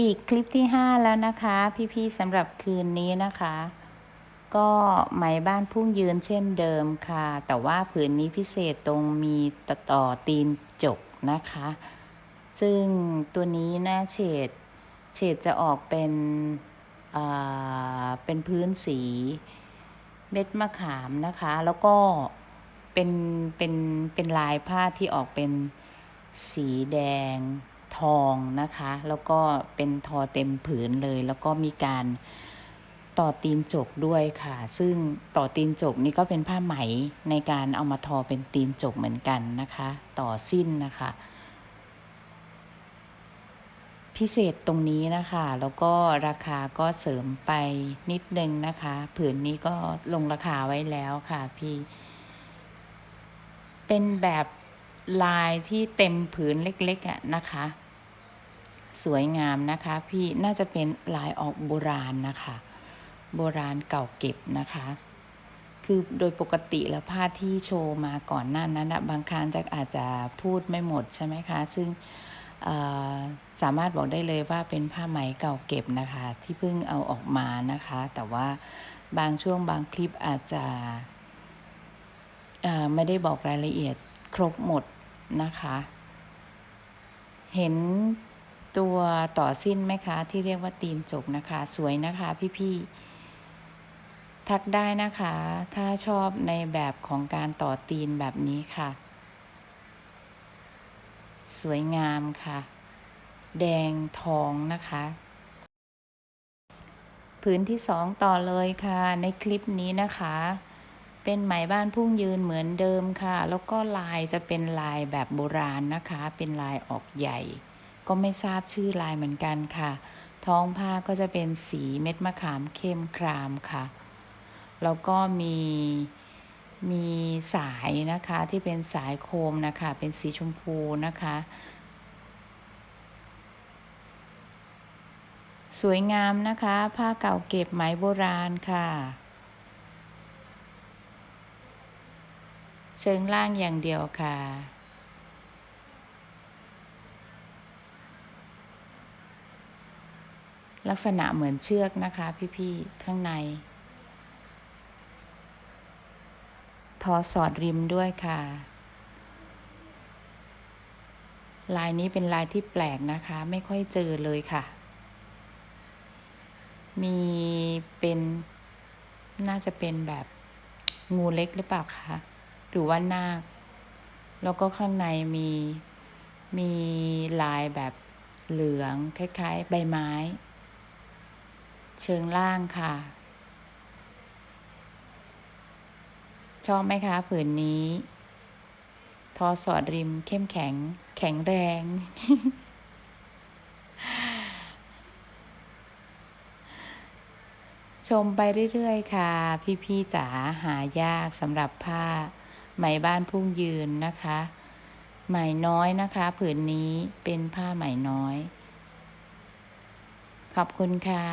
อีกคลิปที่ 5 แล้วนะคะ พี่ๆสำหรับคืนนี้นะคะ ก็ไหมบ้านพุ่งยืนเช่นเดิมค่ะ แต่ว่าผืนนี้พิเศษตรงมีตะต่อตีนจกนะคะ ซึ่งตัวนี้นะเฉดเฉดจะออกเป็นอ่าเป็นพื้นสีเม็ดมะขามนะคะ แล้วก็เป็นเป็นเป็นลายผ้าที่ออกเป็นสีแดง ทองนะคะ แล้วก็เป็นทอเต็มผืนเลย แล้วก็มีการต่อตีนจกด้วยค่ะ ซึ่งต่อตีนจกนี่ก็เป็นผ้าไหมในการเอามาทอเป็นตีนจกเหมือนกันนะคะ ต่อสิ้นนะคะ พิเศษตรงนี้นะคะ แล้วก็ราคาก็เสริมไปนิดนึงนะคะ ผืนนี้ก็ลงราคาไว้แล้วค่ะพี่ เป็นแบบลายที่เต็มผืนเล็กๆอะนะคะ สวยงามนะคะ พี่น่าจะเป็นลายออกโบราณนะคะ โบราณเก่าเก็บนะคะ คือโดยปกติแล้วผ้าที่โชว์มาก่อนหน้านั้นนะบางครั้งจะอาจจะพูดไม่หมดใช่ไหมคะ ซึ่งสามารถบอกได้เลยว่าเป็นผ้าไหมเก่าเก็บนะคะ ที่เพิ่งเอาออกมานะคะ แต่ว่าบางช่วงบางคลิปอาจจะไม่ได้บอกรายละเอียดครบหมดนะคะ เห็น ตัวต่อสิ้นไหมคะ ที่เรียกว่าตีนจกนะคะ สวยนะคะพี่ๆ ทักได้นะคะ ถ้าชอบในแบบของการต่อตีนแบบนี้ค่ะ สวยงามค่ะ แดงทองนะคะผืนที่สองต่อเลยค่ะ ในคลิปนี้นะคะ เป็นไหมบ้านพุ่งยืนเหมือนเดิมค่ะ แล้วก็ลายจะเป็นลายแบบโบราณนะคะ เป็นลายออกใหญ่ ก็ไม่ทราบชื่อลายเหมือนกันค่ะ ท้องผ้าก็จะเป็นสีเม็ดมะขามเข้มครามค่ะ แล้วก็มีมีสายนะคะที่เป็นสายโคมนะคะ เป็นสีชมพูนะคะ สวยงามนะคะ ผ้าเก่าเก็บไหมโบราณค่ะ เชิงล่างอย่างเดียวค่ะ ลักษณะเหมือนเชือกนะคะพี่ๆข้างใน ทอสอดริมด้วยค่ะ ลายนี้เป็นลายที่แปลกนะคะ ไม่ค่อยเจอเลยค่ะ มีเป็นน่าจะเป็นแบบงูเล็กหรือเปล่าคะหรือว่านาค แล้วก็ข้างในมีมีลายแบบเหลือง คล้าย ๆ ใบไม้ เชิงล่างค่ะ ชอบไหมคะ ผืนนี้ ทอสอดริมเข้มแข็ง แข็งแรง ชมไปเรื่อยๆ ค่ะ พี่ๆจ๋าหายากสำหรับผ้าไหมบ้านพุ่งยืนนะคะ ไหมน้อยนะคะ ผืนนี้เป็นผ้าไหมน้อย ขอบคุณค่ะ